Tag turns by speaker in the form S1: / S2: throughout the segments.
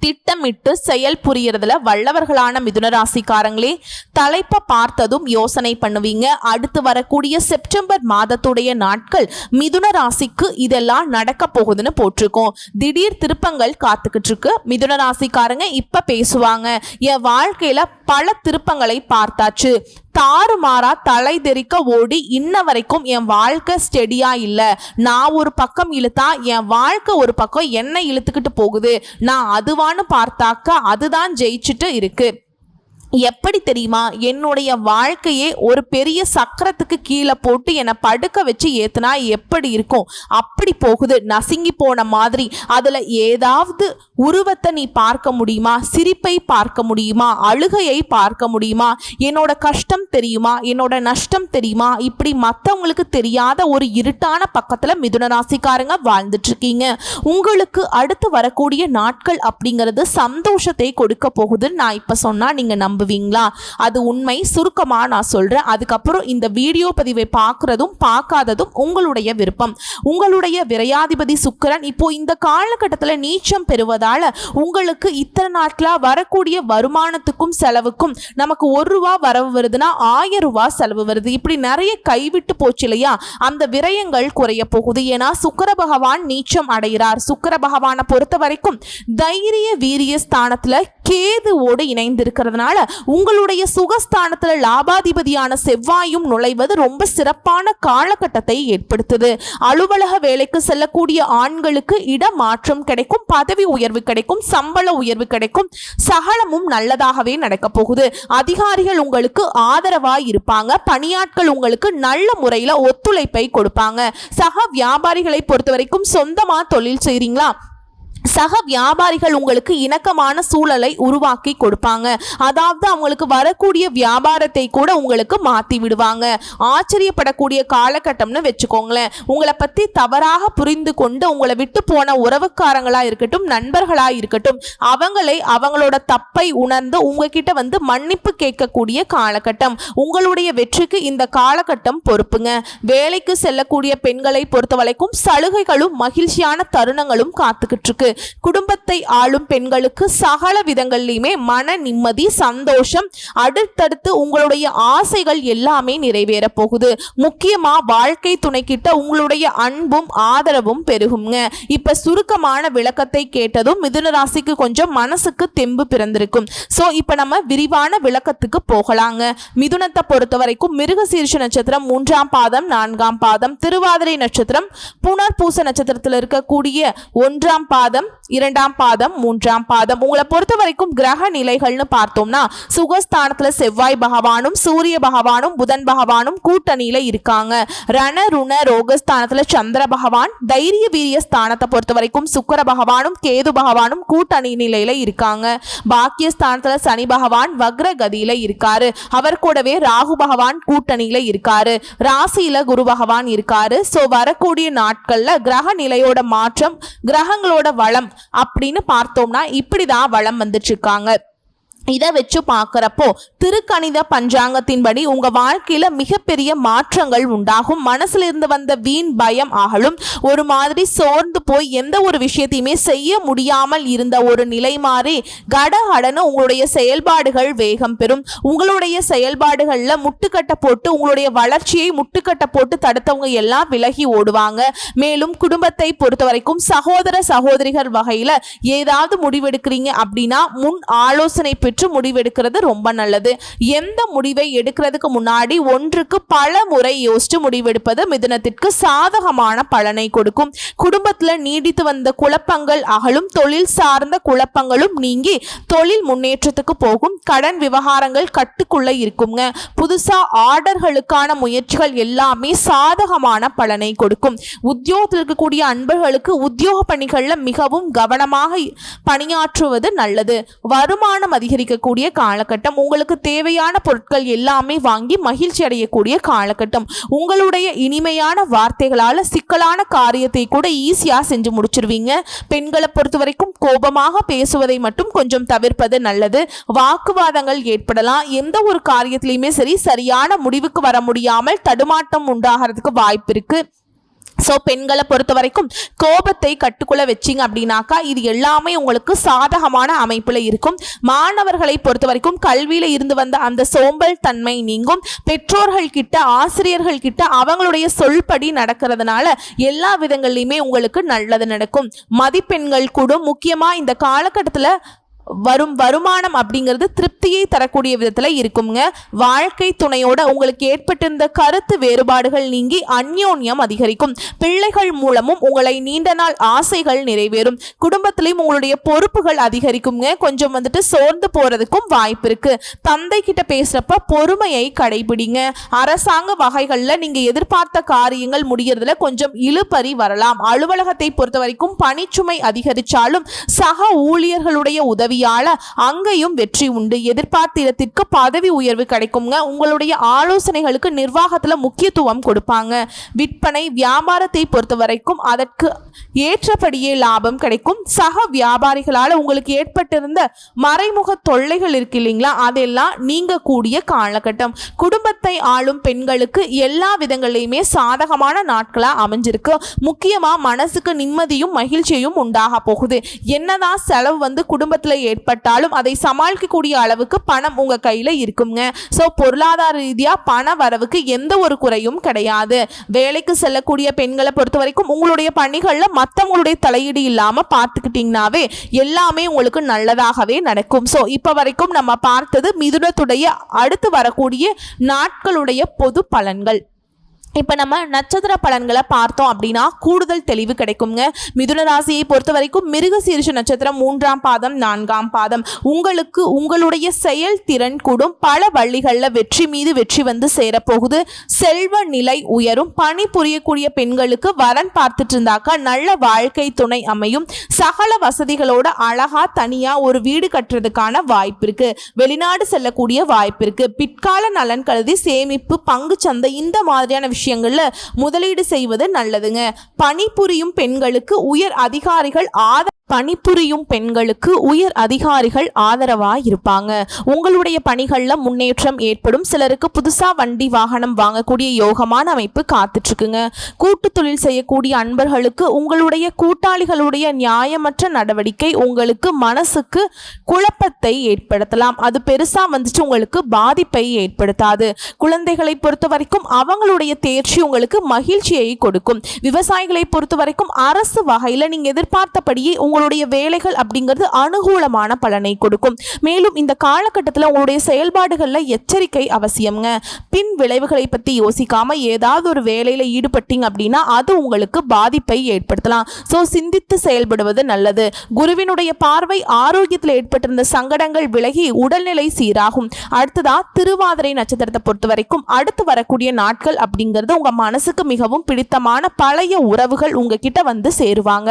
S1: திட்டமிட்டு செயல் புரியறதுல வல்லவர்களான மிதுன ராசிக்காரங்களே தலைப்பை பார்த்ததும் யோசனை பண்ணுவீங்க. அடுத்து வரக்கூடிய செப்டம்பர் மாதத்துடைய நாட்கள் மிதுன ராசிக்கு இதெல்லாம் நடக்க போகுதுன்னு போட்டிருக்கோம். திடீர் திருப்பங்கள் காத்துக்கிட்டு இருக்கு. மிதுன ராசிக்காரங்க இப்ப பேசுவாங்க. என் வாழ்க்கையில பல திருப்பங்களை பார்த்தாச்சு. தாறுமாறா தலை தெறிக்க ஓடி இன்ன வரைக்கும் என் வாழ்க்கை ஸ்டெடியா இல்ல. நான் ஒரு பக்கம் இழுத்தா என் வாழ்க்கை ஒரு பக்கம் என்ன இழுத்துக்கிட்டு போகுது. நான் அதுவான்னு பார்த்தாக்க அதுதான் ஜெயிச்சுட்டு இருக்கு. எப்படி தெரியுமா? என்னுடைய வாழ்க்கையே ஒரு பெரிய சக்கரத்துக்கு கீழே போட்டு என்னை படுக்க வச்சு ஏத்துனா எப்படி இருக்கும்? அப்படி போகுது. நசுங்கி போன மாதிரி. அதுல ஏதாவது உருவத்தை நீ பார்க்க முடியுமா? சிரிப்பை பார்க்க முடியுமா? அழுகையை பார்க்க முடியுமா? என்னோட கஷ்டம் தெரியுமா? என்னோட நஷ்டம் தெரியுமா? இப்படி மற்றவங்களுக்கு தெரியாத ஒரு இருட்டான பக்கத்துல மிதுன ராசிக்காரங்க வாழ்ந்துட்டு இருக்கீங்க. உங்களுக்கு அடுத்து வரக்கூடிய நாட்கள் அப்படிங்கிறது சந்தோஷத்தை கொடுக்க போகுதுன்னு நான் இப்ப சொன்னா நீங்க நம்புவீங்களா? அது உண்மை. சுருக்கமாக நான் சொல்கிறேன் அதுக்கப்புறம் இந்த வீடியோ பதிவை பார்க்குறதும் பார்க்காததும் உங்களுடைய விருப்பம். உங்களுடைய விரையாதிபதி சுக்கிரன் இப்போ இந்த காலகட்டத்தில் நீச்சம் பெறுவதால் உங்களுக்கு இத்தனை நாட்களாக வரக்கூடிய வருமானத்துக்கும் செலவுக்கும் நமக்கு ஒரு ரூபா வரவு வருதுன்னா ஆயிரம் ரூபா செலவு வருது. இப்படி நிறைய கைவிட்டு போச்சு இல்லையா? அந்த விரயங்கள் குறைய போகுது. ஏன்னா சுக்கர பகவான் நீச்சம் அடைகிறார். சுக்கர பகவானை பொறுத்த வரைக்கும் தைரிய வீரிய ஸ்தானத்தில் கேதுவோடு இணைந்திருக்கிறதுனால உங்களுடைய சுகஸ்தானத்துல லாபாதிபதியான செவ்வாயும் நுழைவது ரொம்ப சிறப்பான காலகட்டத்தை ஏற்படுத்துது. அலுவலக வேலைக்கு செல்லக்கூடிய ஆண்களுக்கு இடமாற்றம் கிடைக்கும் பதவி உயர்வு கிடைக்கும் சம்பள உயர்வு கிடைக்கும். சகலமும் நல்லதாகவே நடக்க போகுது. அதிகாரிகள் உங்களுக்கு ஆதரவாய் இருப்பாங்க. பணியாட்கள் உங்களுக்கு நல்ல முறையில் ஒத்துழைப்பை கொடுப்பாங்க. சக வியாபாரிகளை பொறுத்த வரைக்கும் சொந்தமா தொழில் செய்றீங்களா? சக வியாபாரிகள் உங்களுக்கு இணக்கமான சூழலை உருவாக்கி கொடுப்பாங்க. அதாவது அவங்களுக்கு வரக்கூடிய வியாபாரத்தை கூட உங்களுக்கு மாத்தி விடுவாங்க. ஆச்சரியப்படக்கூடிய காலகட்டம்னு வச்சுக்கோங்களேன். உங்களை பத்தி தவறாக புரிந்து கொண்டு உங்களை விட்டு போன உறவுக்காரங்களா இருக்கட்டும் நண்பர்களா இருக்கட்டும் அவங்களை அவங்களோட தப்பை உணர்ந்து உங்ககிட்ட வந்து மன்னிப்பு கேட்கக்கூடிய காலகட்டம். உங்களுடைய வெற்றிக்கு இந்த காலகட்டம் பொறுப்புங்க. வேலைக்கு செல்லக்கூடிய பெண்களை பொறுத்தவரைக்கும் சலுகைகளும் மகிழ்ச்சியான தருணங்களும் காத்துக்கிட்டு இருக்கு. குடும்பத்தை ஆளும் பெண்களுக்கு சகல விதங்கள்லையுமே மன நிம்மதி சந்தோஷம் அடுத்தடுத்து உங்களுடைய ஆசைகள் எல்லாமே நிறைவேற போகுது. முக்கியமா வாழ்க்கை துணைக்கிட்ட உங்களுடைய அன்பும் ஆதரவும் பெருகுங்க. இப்ப சுருக்கமான விளக்கத்தை கேட்டதும் மிதுன ராசிக்கு கொஞ்சம் மனசுக்கு தெம்பு பிறந்திருக்கும். சோ இப்ப நம்ம விரிவான விளக்கத்துக்கு போகலாங்க. மிதுனத்தை பொறுத்த வரைக்கும் மிருகசீர்ஷ நட்சத்திரம் மூன்றாம் பாதம் நான்காம் பாதம் திருவாதிரை நட்சத்திரம் புனர்பூச நட்சத்திரத்தில் இருக்கக்கூடிய ஒன்றாம் பாதம் பாதம் இரண்டாம் பாதம் மூன்றாம் பாதம். உங்களை பொறுத்த வரைக்கும் கிரக நிலைகள்னு பார்த்தோம்னா சுகஸ்தானத்துல செவ்வாய் பகவானும் சூரிய பகவானும் புதன் பகவானும் கூட்டணியில இருக்காங்க. ரண ருண ரோகஸ்தானத்துல சந்திர பகவான் தைரிய வீரிய ஸ்தானத்தை பொறுத்த வரைக்கும் சுக்கர பகவானும் கேது பகவானும் கூட்டணி நிலையில இருக்காங்க. பாக்கியஸ்தானத்துல சனி பகவான் வக்ரகதியில இருக்காரு. அவர் கூடவே ராகு பகவான் கூட்டணியில இருக்காரு. ராசியில குரு பகவான் இருக்காரு. சோ வரக்கூடிய நாட்கள்ல கிரக நிலையோட மாற்றம் கிரகங்களோட வளம் அப்படின்னு பார்த்தோம்னா இப்படிதான் வளம் வந்துட்டு இருக்காங்க. இதை வச்சு பார்க்குறப்போ திருக்கணித பஞ்சாங்கத்தின்படி உங்கள் வாழ்க்கையில் மிகப்பெரிய மாற்றங்கள் உண்டாகும். மனசுல இருந்து வந்த வீண் பயம் ஆகலும் ஒரு மாதிரி சோர்ந்து போய் எந்த ஒரு விஷயத்தையுமே செய்ய முடியாமல் இருந்த ஒரு நிலை மாறி கடகடன்னு உங்களுடைய செயல்பாடுகள் வேகம் பெறும். உங்களுடைய செயல்பாடுகளில் முட்டுக்கட்டை போட்டு உங்களுடைய வளர்ச்சியை முட்டுக்கட்டை போட்டு தடுத்தவங்க எல்லாம் விலகி ஓடுவாங்க. மேலும் குடும்பத்தை பொறுத்த வரைக்கும் சகோதர சகோதரிகள் வகையில் ஏதாவது முடிவெடுக்கிறீங்க அப்படின்னா முன் ஆலோசனை பெற்று பெற்று முடிவெடுக்கிறது ரொம்ப நல்லது. எந்த முடிவை எடுக்கிறதுக்கு முன்னாடி ஒன்றுக்கு பல முறை யோசிச்சு முடிவெடுப்பது மிதுனத்திற்கு சாதகமான பலனை கொடுக்கும். குடும்பத்துல நீடித்து வந்த குழப்பங்கள் அகலும் தொழில் சார்ந்த குழப்பங்களும் நீங்கி தொழில் முன்னேற்றத்துக்கு போகும். கடன் விவகாரங்கள் கட்டுக்குள்ள இருக்குங்க. புதுசா ஆர்டர்களுக்கான முயற்சிகள் எல்லாமே சாதகமான பலனை கொடுக்கும். உத்தியோகத்தில் இருக்கக்கூடிய அன்பர்களுக்கு உத்தியோக பணிகள்ல மிகவும் கவனமாக பணியாற்றுவது நல்லது. வருமானம் அதிகரிக்கும். அதிகரிக்கக்கூடிய காலகட்டம். உங்களுக்கு தேவையான பொருட்கள் எல்லாமே வாங்கி மகிழ்ச்சி அடையக்கூடிய காலகட்டம். உங்களுடைய இனிமையான வார்த்தைகளால சிக்கலான காரியத்தை கூட ஈஸியா செஞ்சு முடிச்சிருவீங்க. பெண்களை பொறுத்த வரைக்கும் கோபமாக பேசுவதை மட்டும் கொஞ்சம் தவிர்ப்பது நல்லது. வாக்குவாதங்கள் ஏற்படலாம். எந்த ஒரு காரியத்திலையுமே சரி சரியான முடிவுக்கு வர முடியாமல் தடுமாட்டம் உண்டாகிறதுக்கு வாய்ப்பு இருக்கு. ஸோ பெண்களை பொறுத்த வரைக்கும் கோபத்தை கட்டுக்குள்ள வச்சிங்க அப்படின்னாக்கா இது எல்லாமே உங்களுக்கு சாதகமான அமைப்பில் இருக்கும். மாணவர்களை பொறுத்த வரைக்கும் கல்வியில் இருந்து வந்த அந்த சோம்பல் தன்மை நீங்கும். பெற்றோர்கள் கிட்ட ஆசிரியர்கள் கிட்ட அவங்களுடைய சொல்படி நடக்கிறதுனால எல்லா விதங்கள்லையுமே உங்களுக்கு நல்லது நடக்கும். மதிப்பெண்கள் கூட முக்கியமாக இந்த காலகட்டத்தில் வரும் வருமானம் அப்படிங்கிறது திருப்தியை தரக்கூடிய விதத்தில் இருக்குங்க. வாழ்க்கை துணையோட உங்களுக்கு ஏற்பட்டிருந்த கருத்து வேறுபாடுகள் நீங்கி அந்யோன்யம் அதிகரிக்கும். பிள்ளைகள் மூலமும் உங்களை நீண்ட நாள் ஆசைகள் நிறைவேறும். குடும்பத்திலையும் உங்களுடைய பொறுப்புகள் அதிகரிக்குங்க. கொஞ்சம் வந்துட்டு சோர்ந்து போறதுக்கும் வாய்ப்பு இருக்கு. தந்தை கிட்ட பேசுறப்ப பொறுமையை கடைபிடிங்க. அரசாங்க வகைகளில் நீங்க எதிர்பார்த்த காரியங்கள் முடியறதுல கொஞ்சம் இழுபறி வரலாம். அலுவலகத்தை பொறுத்த வரைக்கும் பணிச்சுமை அதிகரிச்சாலும் சக ஊழியர்களுடைய உதவி உதவியால அங்கேயும் வெற்றி உண்டு. எதிர்பார்த்த இடத்திற்கு பதவி உயர்வு கிடைக்குங்க. உங்களுடைய ஆலோசனைகளுக்கு நிர்வாகத்துல முக்கியத்துவம் கொடுப்பாங்க. விற்பனை வியாபாரத்தை பொறுத்த வரைக்கும் அதற்கு ஏற்றபடியே லாபம் கிடைக்கும். சக வியாபாரிகளால் உங்களுக்கு ஏற்பட்டிருந்த மறைமுக தொல்லைகள் இருக்கு இல்லைங்களா? அதெல்லாம் நீங்கக்கூடிய காலகட்டம். குடும்பத்தை ஆளும் பெண்களுக்கு எல்லா விதங்களையுமே சாதகமான நாட்களா அமைஞ்சிருக்கு. முக்கியமா மனசுக்கு நிம்மதியும் மகிழ்ச்சியும் உண்டாக போகுது. என்னதான் செலவு வந்து குடும்பத்துல ஏற்பட்டாலும் அதை சமாளிக்கக்கூடிய அளவுக்கு பணம் உங்க கையில இருக்குங்க. ஸோ பொருளாதார ரீதியா பண வரவுக்கு எந்த ஒரு குறையும் கிடையாது. வேலைக்கு செல்லக்கூடிய பெண்களை பொறுத்த வரைக்கும் உங்களுடைய பணிகள்ல மற்றவங்களுடைய தலையீடு இல்லாமல் பார்த்துக்கிட்டிங்கனாவே எல்லாமே உங்களுக்கு நல்லதாகவே நடக்கும். ஸோ இப்போ வரைக்கும் நம்ம பார்த்தது மிதுனத்துடைய அடுத்து வரக்கூடிய நாட்களுடைய பொது பலன்கள். இப்போ நம்ம நட்சத்திர பலன்களை பார்த்தோம் அப்படின்னா கூடுதல் தெளிவு கிடைக்குங்க. மிதுன ராசியை பொறுத்த வரைக்கும் மிருகசீரிஷ நட்சத்திரம் மூன்றாம் பாதம் நான்காம் பாதம். உங்களுக்கு உங்களுடைய செயல்திறன் கூடும். பல வழிகளில் வெற்றி மீது வெற்றி வந்து சேரப்போகுது. செல்வ நிலை உயரும். பணி புரியக்கூடிய பெண்களுக்கு வரன் பார்த்துட்டு இருந்தாக்கா நல்ல வாழ்க்கை துணை அமையும். சகல வசதிகளோட அழகா தனியா ஒரு வீடு கட்டுறதுக்கான வாய்ப்பு இருக்கு. வெளிநாடு செல்லக்கூடிய வாய்ப்பு இருக்கு. பிற்கால நலன் கருதி சேமிப்பு பங்குச்சந்தை இந்த மாதிரியான விஷயங்களில் முதலீடு செய்வது நல்லதுங்க. பணிபுரியும் பெண்களுக்கு உயர் அதிகாரிகள் ஆத பணிபுரியும் பெண்களுக்கு உயர் அதிகாரிகள் ஆதரவா இருப்பாங்க உங்களுடைய பணிகளில் முன்னேற்றம் ஏற்படும். சிலருக்கு புதுசா வண்டி வாகனம் வாங்கக்கூடிய யோகமான அமைப்பு காத்துட்டு இருக்குங்க கூட்டு தொழில் செய்யக்கூடிய அன்பர்களுக்கு உங்களுடைய கூட்டாளிகளுடைய நியாயமற்ற நடவடிக்கை உங்களுக்கு மனசுக்கு குழப்பத்தை ஏற்படுத்தலாம். அது பெருசா வந்துட்டு உங்களுக்கு பாதிப்பை ஏற்படுத்தாது. குழந்தைகளை பொறுத்த வரைக்கும் அவங்களுடைய தேர்ச்சி உங்களுக்கு மகிழ்ச்சியை கொடுக்கும். விவசாயிகளை பொறுத்த வரைக்கும் அரசு வகையில நீங்க எதிர்பார்த்தபடியே உங்களுடைய வேலைகள் அப்படிங்கிறது அனுகூலமான பலனை கொடுக்கும். மேலும் இந்த காலகட்டத்தில் உங்களுடைய செயல்பாடுகளில் எச்சரிக்கை அவசியம்ங்க. பின் விளைவுகளை பற்றி யோசிக்காமல் ஏதாவது ஒரு வேலையில் ஈடுபட்டீங்க அப்படின்னா அது உங்களுக்கு பாதிப்பை ஏற்படுத்தலாம். ஸோ சிந்தித்து செயல்படுவது நல்லது. குருவினுடைய பார்வை ஆரோக்கியத்தில் ஏற்பட்டிருந்த சங்கடங்கள் விலகி உடல்நிலை சீராகும். அடுத்ததா திருவாதிரை நட்சத்திரத்தை பொறுத்த வரைக்கும் அடுத்து வரக்கூடிய நாட்கள் அப்படிங்கிறது உங்க மனசுக்கு மிகவும் பிடித்தமான பழைய உறவுகள் உங்ககிட்ட வந்து சேருவாங்க.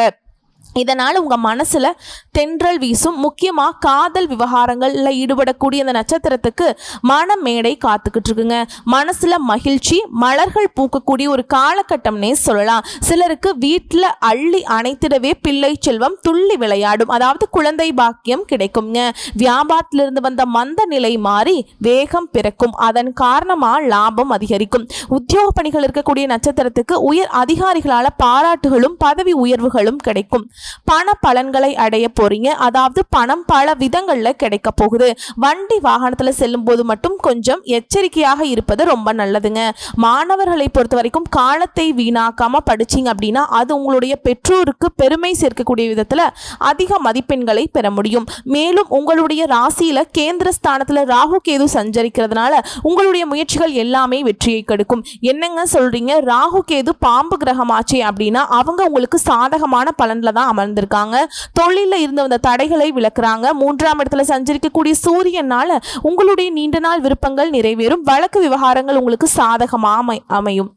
S1: இதனால் உங்கள் மனசில் தென்றல் வீசும். முக்கியமாக காதல் விவகாரங்களில் ஈடுபடக்கூடிய அந்த நட்சத்திரத்துக்கு மனமேடை காத்துக்கிட்டு இருக்குங்க மனசில் மகிழ்ச்சி மலர்கள் பூக்கக்கூடிய ஒரு காலகட்டம்னே சொல்லலாம். சிலருக்கு வீட்டில் அள்ளி அணைத்திடவே பிள்ளை செல்வம் துள்ளி விளையாடும். அதாவது குழந்தை பாக்கியம் கிடைக்குங்க வியாபாரத்திலிருந்து வந்த மந்த நிலை மாறி வேகம் பிறக்கும். அதன் காரணமாக லாபம் அதிகரிக்கும். உத்தியோக பணிகள் இருக்கக்கூடிய நட்சத்திரத்துக்கு உயர் அதிகாரிகளால் பாராட்டுகளும் பதவி உயர்வுகளும் கிடைக்கும். பண பலன்களை அடைய போறீங்க. அதாவது பணம் பல விதங்களில் கிடைக்க போகுது. வண்டி வாகனத்தில் செல்லும் போது மட்டும் கொஞ்சம் எச்சரிக்கையாக இருப்பது ரொம்ப நல்லதுங்க. மாணவர்களை பொறுத்த வரைக்கும் காலத்தை வீணாக்காம படிச்சீங்க அப்படின்னா அது உங்களுடைய பெற்றோருக்கு பெருமை சேர்க்கக்கூடிய விதத்தில் அதிக மதிப்பெண்களை பெற முடியும். மேலும் உங்களுடைய ராசியில கேந்திர ஸ்தானத்தில் ராகு கேது சஞ்சரிக்கிறதுனால உங்களுடைய முயற்சிகள் எல்லாமே வெற்றியை கெடுக்கும். என்னங்க சொல்றீங்க? ராகு கேது பாம்பு கிரகமாச்சே அப்படின்னா அவங்க உங்களுக்கு சாதகமான பலன்ல தான் அமர்ந்திருக்காங்க. தொழிலில் இருந்து வந்த தடைகளை விளக்குறாங்க. மூன்றாம் இடத்துல சஞ்சரிக்கக்கூடிய சூரியனால உங்களுடைய நீண்ட நாள் விருப்பங்கள் நிறைவேறும். வழக்கு விவகாரங்கள் உங்களுக்கு சாதகமாக அமை அமையும்.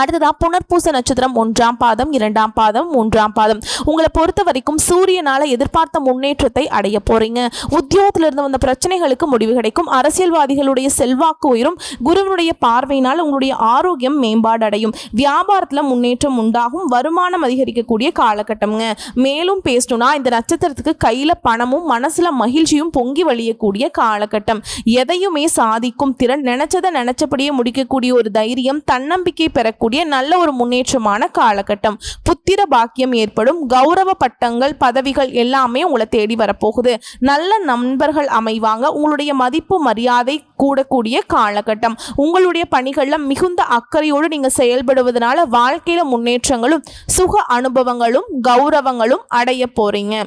S1: அடுத்ததா புனர்பூச நட்சத்திரம் ஒன்றாம் பாதம் இரண்டாம் பாதம் மூன்றாம் பாதம். உங்களை பொறுத்த வரைக்கும் சூரியனால எதிர்பார்த்த முன்னேற்றத்தை அடைய போறீங்க. உத்தியோகத்திலிருந்து வந்த பிரச்சனைகளுக்கு முடிவு கிடைக்கும். அரசியல்வாதிகளுடைய செல்வாக்கு உயரும். குருவனுடைய பார்வையினால் உங்களுடைய ஆரோக்கியம் மேம்பாடு அடையும். வியாபாரத்தில் முன்னேற்றம் உண்டாகும். வருமானம் அதிகரிக்கக்கூடிய காலகட்டம்ங்க. மேலும் பேசணும்னா இந்த நட்சத்திரத்துக்கு கையில பணமும் மனசுல மகிழ்ச்சியும் பொங்கி வழியக்கூடிய காலகட்டம். எதையுமே சாதிக்கும் திறன் நினைச்சதை நினைச்சபடியே முடிக்கக்கூடிய ஒரு தைரியம் தன்னம்பிக்கை பெறக்கூடிய நல்ல ஒரு முன்னேற்றமான காலகட்டம். புத்திர பாக்கியம் ஏற்படும். கௌரவ பட்டங்கள் பதவிகள் எல்லாமே உங்களை தேடி வரப்போகுது. நல்ல நண்பர்கள் அமைவாங்க. உங்களுடைய மதிப்பு மரியாதை கூடக்கூடிய காலகட்டம். உங்களுடைய பணிகளில் மிகுந்த அக்கறையோடு நீங்க செயல்படுவதனால வாழ்க்கையில முன்னேற்றங்களும் சுக அனுபவங்களும் கௌரவங்களும் அடைய போறீங்க.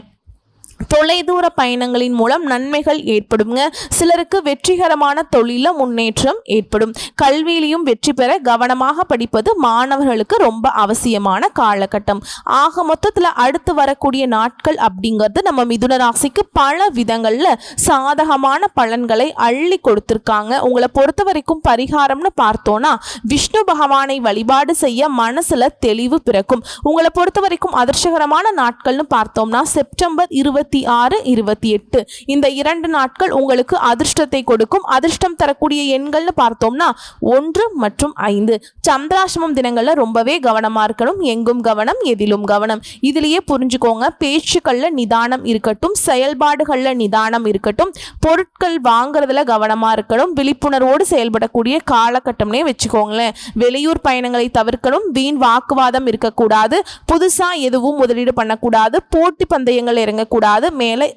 S1: தொலைதூர பயணங்களின் மூலம் நன்மைகள் ஏற்படுங்க சிலருக்கு வெற்றிகரமான தொழில முன்னேற்றம் ஏற்படும். கல்வியிலையும் வெற்றி பெற கவனமாக படிப்பது மாணவர்களுக்கு ரொம்ப அவசியமான காலகட்டம். ஆக மொத்தத்தில் அடுத்து வரக்கூடிய நாட்கள் அப்படிங்கிறது நம்ம மிதுன ராசிக்கு பல விதங்களில் சாதகமான பலன்களை அள்ளி கொடுத்துருக்காங்க. உங்களை பொறுத்த வரைக்கும் பரிகாரம்னு பார்த்தோன்னா விஷ்ணு பகவானை வழிபாடு செய்ய மனசுல தெளிவு பிறக்கும். உங்களை பொறுத்த வரைக்கும் அதிர்ஷ்டகரமான நாட்கள்னு பார்த்தோம்னா செப்டம்பர் இருபத்தி ஆறு இருபத்தி எட்டு. இந்த இரண்டு நாட்கள் உங்களுக்கு அதிர்ஷ்டத்தை கொடுக்கும். அதிர்ஷ்டம் தரக்கூடிய எண்கள்னு பார்த்தோம்னா ஒன்று மற்றும் ஐந்து. சந்திராசிரமம் தினங்களில் ரொம்பவே கவனமாக இருக்கணும். எங்கும் கவனம் எதிலும் கவனம். இதிலேயே புரிஞ்சுக்கோங்க. பேச்சுக்களில் நிதானம் இருக்கட்டும். செயல்பாடுகளில் நிதானம் இருக்கட்டும். பொருட்கள் வாங்குறதுல கவனமாக இருக்கணும். விழிப்புணர்வோடு செயல்படக்கூடிய காலகட்டம்னே வச்சுக்கோங்களேன். வெளியூர் பயணங்களை தவிர்க்கணும். வீண் வாக்குவாதம் இருக்கக்கூடாது. புதுசாக எதுவும் முதலீடு பண்ணக்கூடாது. போட்டி பந்தயங்கள் இறங்கக்கூடாது. மேலே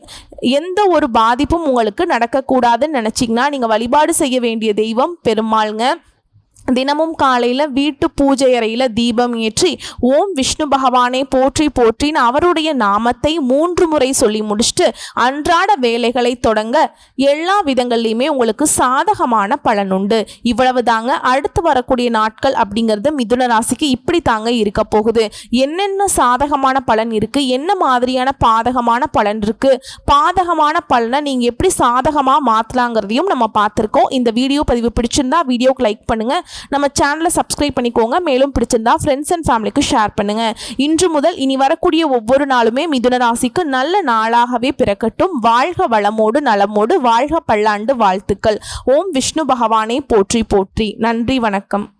S1: எந்த ஒரு பாதிப்பும் உங்களுக்கு நடக்கக்கூடாதுன்னு நினச்சிங்கன்னா நீங்கள் வழிபாடு செய்ய வேண்டிய தெய்வம் பெருமாள்ங்க. தினமும் காலையில் வீட்டு பூஜை அறையில் தீபம் ஏற்றி ஓம் விஷ்ணு பகவானை போற்றி போற்றின்னு அவருடைய நாமத்தை மூன்று முறை சொல்லி முடிச்சுட்டு அன்றாட வேலைகளை தொடங்க எல்லா விதங்கள்லையுமே உங்களுக்கு சாதகமான பலன் உண்டு. இவ்வளவு தாங்க அடுத்து வரக்கூடிய நாட்கள் அப்படிங்கிறது மிதுன ராசிக்கு இப்படி தாங்க இருக்க போகுது. என்னென்ன சாதகமான பலன் இருக்குது என்ன மாதிரியான பாதகமான பலன் இருக்குது பாதகமான பலனை நீங்கள் எப்படி சாதகமாக மாற்றலாங்கிறதையும் நம்ம பார்த்துருக்கோம். இந்த வீடியோ பதிவு பிடிச்சிருந்தா வீடியோக்கு லைக் பண்ணுங்கள் நம்ம சேனலை சப்ஸ்கிரைப் பண்ணிக்கோங்க. மேலும் பிடிச்சிருந்தா ஃப்ரெண்ட்ஸ் அண்ட் ஃபேமிலிக்கு ஷேர் பண்ணுங்க. இன்று முதல் இனி வரக்கூடிய ஒவ்வொரு நாளுமே மிதுன ராசிக்கு நல்ல நாளாகவே பிறக்கட்டும். வாழ்க வளமோடு நலமோடு வாழ்க பல்லாண்டு வாழ்த்துக்கள். ஓம் விஷ்ணு பகவானை போற்றி போற்றி. நன்றி வணக்கம்.